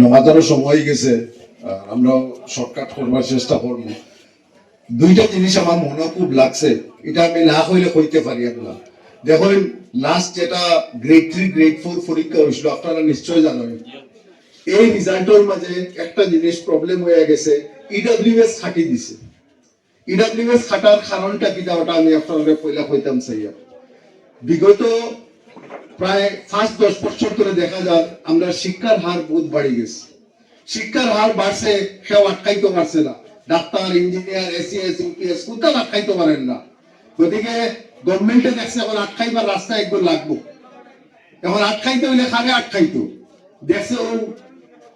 নমাজারও সময় গেছে। আমরাও শর্টকাট করবার চেষ্টা করব। দুইটা জিনিস আমার মনে খুব লাগছে। এটা আমি না হইলে কইতে পারি না। দেখুন লাস্ট যেটা গ্রেড থ্রি গ্রেড ফোর পরীক্ষা হয়েছিল, আপনারা নিশ্চয় জানেন। এই রেজাল্টের মাঝে একটা জিনিস প্রবলেম হয়ে গেছে ইডব্লিউএস খাটি দিছে। ইডব্লিউএস খাটার কারণটা কিটা ওটা আমি আপনাদের পয়লা কইতাম চাইয়া বিগত প্রায় পাঁচ দশ বছর ধরে দেখা যায় আমরা শিক্ষার হার বহুত বাড়ি গেছে। শিক্ষার হার বাড়ছে, কেউ আটকাইতে পারছে না। ডাক্তার ইঞ্জিনিয়ার এসিএস ইউপিএস কোথাও আটকাইতে পারেন না। গতিকে গভর্নমেন্টে দেখছে এখন আটকাইবার রাস্তা একবার লাগবো। এখন আটকাইতে হইলে খাবে আটকাইতো? দেখছে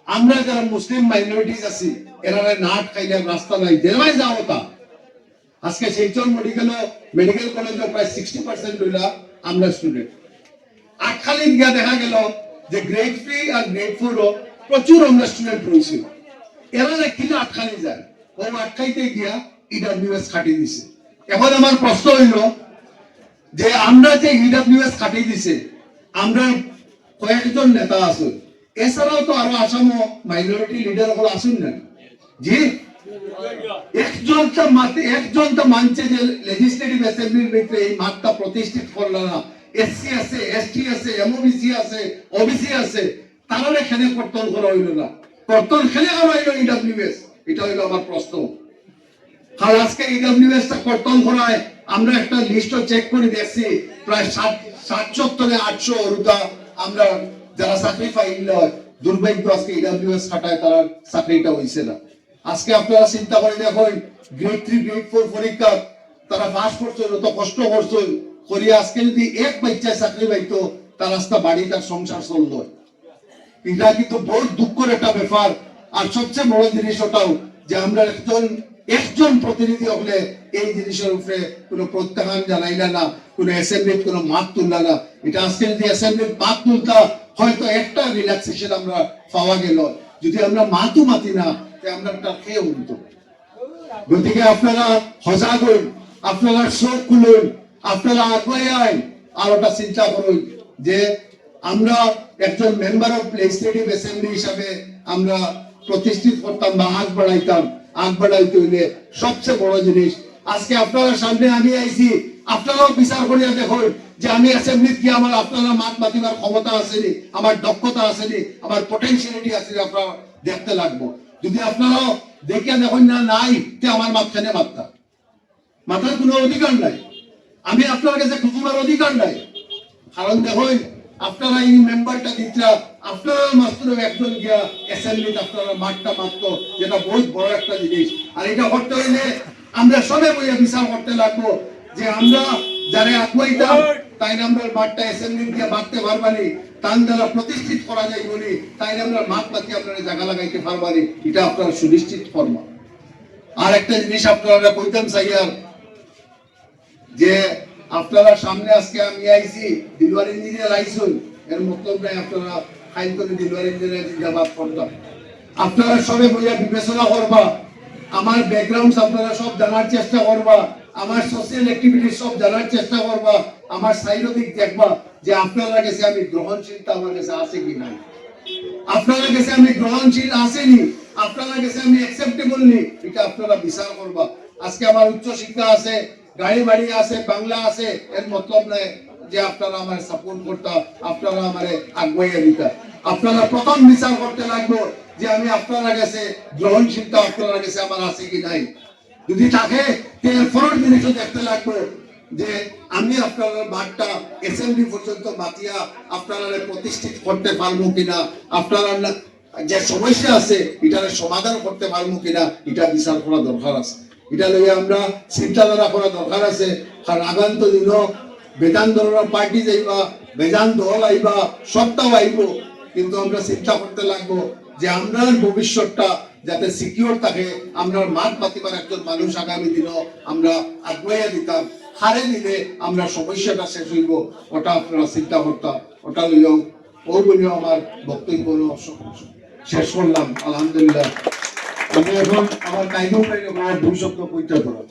আমরা যারা মুসলিম মাইনরিটিস আছি এরা না আটকাইলে রাস্তা নাই। দেওয়াই যাও তা। আজকে শিলচর মেডিকেল মেডিকেল কলেজে প্রায় সিক্সটি পার্সেন্ট হইলা আমরা স্টুডেন্ট গিয়া দেখা গেল যে গ্রেড থ্রি আর গ্রেড প্রচুর আমরা স্টুডেন্ট রয়েছিল এরা কিন্তু যায়। ও গিয়া ইডাব্লিউএস খাটি দিছে। এখন আমার প্রশ্ন হইল যে আমরা যে ইডাব্লিউএস খাটি দিছে, আমরা কয়েকজন নেতা আছেন এছাড়াও তো আরও আসামও মাইনরিটি লিডার হল আসুন না? জি? একজন তো একজন তো মানছে যে অ্যাসেম্বলির ভিতরে এই মাঠটা প্রতিষ্ঠিত করল না। এসসি আছে এসটি আছে এমওবিসি আছে ওবিসি আছে কর্তন করা হইল না। কর্তন খেলে করা হইল ইডব্লিউএস এটা হইল আমার প্রশ্ন। আর আজকে ইডব্লিউএস টা কর্তন করায়, আমরা একটা চেক করে দেখছি, প্রায় ষাট সাতচত্তরে আটশো ওরুকা আমরা যারা চাকরি পাইল দুর্ভাগ্য আজকে ইডব্লিউএস খাটায় তারা চাকরিটা হইছে না। আজকে আপনারা চিন্তা করে দেখুন গ্রেড থ্রি গ্রেড ফোর পরীক্ষা, তারা পাস করছে, যত কষ্ট করছে করিয়া আজকে যদি এক বাচ্চায় চাকরি পাইতো, তার তার সংসার চলল। এটা কিন্তু দুঃখের একটা ব্যাপার। আর সবচেয়ে বড় জিনিস ওটাও, যে আমরা একজন একজন প্রতিনিধি হলে এই জিনিসের উপরে কোনো জানাইলা না, কোনো অ্যাসেম্বলির কোনো মাত তুললা না। এটা আজকে যদি অ্যাসেম্বলির মাত তুলতা, হয়তো একটা রিল্যাক্সেশন আমরা পাওয়া গেল। যদি আমরা মাতু মাতি না আমরা একটা খেয়ে উঠতো গতিকে আপনারা সজাগ হন, আপনারা চোখ খুলুন আপনারা আগুয়াই আইন আর ওটা চিন্তা করুন যে আমরা একজন মেম্বার অফ লেজিসলেটিভ অ্যাসেম্বলি হিসাবে আমরা প্রতিষ্ঠিত করতাম বা আগ বাড়াইতাম। আগ বাড়াইতে হইলে সবচেয়ে বড় জিনিস। আজকে আপনারা সামনে আমি আইছি, আপনারাও বিচার করিয়া দেখুন যে আমি অ্যাসেম্বলিত কি আমার আপনারা মাত মাতিবার ক্ষমতা আসেনি আমার দক্ষতা আসেনি আমার পটেনশিয়ালিটি আসেনি আপনারা দেখতে লাগবো। যদি আপনারাও দেখিয়া দেখুন না, নাই, তে আমার মাঝখানে মাত্রা। মাথার কোনো অধিকার নাই। আমি আপনার কাছে খুঁজবার অধিকার নাই। কারণ দেখুন, আপনারা এই মেম্বারটা দিতরা আপনারা মাত্র একজন গিয়া অ্যাসেম্বলিত আপনারা মাঠটা মাত্র, যেটা বহুত বড় একটা জিনিস। আর এটা করতে হইলে আমরা সবে বইয়া বিচার করতে লাগবো যে আমরা যারা আগুয়াইতাম তাই আমরা মাঠটা অ্যাসেম্বলি দিয়ে মারতে পারবানি তান দ্বারা প্রতিষ্ঠিত করা যায় বলি, তাই আমরা মাঠ মাতি আপনারা জায়গা লাগাইতে পারবানি, এটা আপনারা সুনিশ্চিত করবা আর একটা জিনিস আপনারা কইতেন সাইয়ার যে আপনারা সামনে আজকে আমি আইছি দিলওয়ার ইঞ্জিনিয়ার আইসুন এর মতলব নাই আপনারা ফাইল করে দিলওয়ার ইঞ্জিনিয়ার জিজ্ঞাবাদ করতাম। আপনারা সবে বইয়া বিবেচনা করবা, আমার ব্যাকগ্রাউন্ড আপনারা সব জানার চেষ্টা করবা, আমার সোশ্যাল অ্যাক্টিভিটি সব জানার চেষ্টা করবা, আমার সাইরোদিক দেখবা যে আপনারা কাছে আমি গ্রহণশীলতা আমার কাছে আছে কি নাই। আপনারা কাছে আমি গ্রহণশীল আসেনি আপনারা কাছে আমি অ্যাকসেপ্টেবল নি, এটা আপনারা বিচার করবা। আজকে আমার উচ্চ শিক্ষা আছে গাড়ি বাড়ি আছে, বাংলা আছে, এর মতলব নাই যে আপনারা আমার সাপোর্ট করতা, আপনারা আমারে আগুয়াইয়া দিতা। আপনারা প্রথম বিচার করতে লাগবো যে আমি আপনারা কাছে গ্রহণশীলতা আপনারা কাছে আমার আছে কি নাই। যদি থাকে এরপরের জিনিসও দেখতে লাগবো যে আমি আপনার মাঠটা অ্যাসেম্বলি পর্যন্ত মাতিয়া আপনারা প্রতিষ্ঠিত করতে পারব কিনা, আপনারা যে সমস্যা আছে, এটার সমাধান করতে পারব কিনা, এটা বিচার করা দরকার আছে। এটা লইয়া আমরা চিন্তাধারা করা দরকার আছে। কারণ আগান্ত দিন বেদান ধরনের পার্টি যাইবা বেদান দল আইবা সবটাও আইব, কিন্তু আমরা চিন্তা করতে লাগবো যে আমরা ভবিষ্যৎটা যাতে সিকিউর থাকে, আমরা মাঠ পাতিবার একজন মানুষ আগামী দিনও আমরা আগুয়াইয়া দিতাম। হারে দিলে আমরা সমস্যাটা শেষ হইব, ওটা আপনারা চিন্তা করতাম। ওটা লইয়াও ও বলিও আমার বক্তব্য শেষ করলাম, আলহামদুলিল্লাহ। আমার কাইকেও পাইলে আমার দুই শব্দ কইতে পারো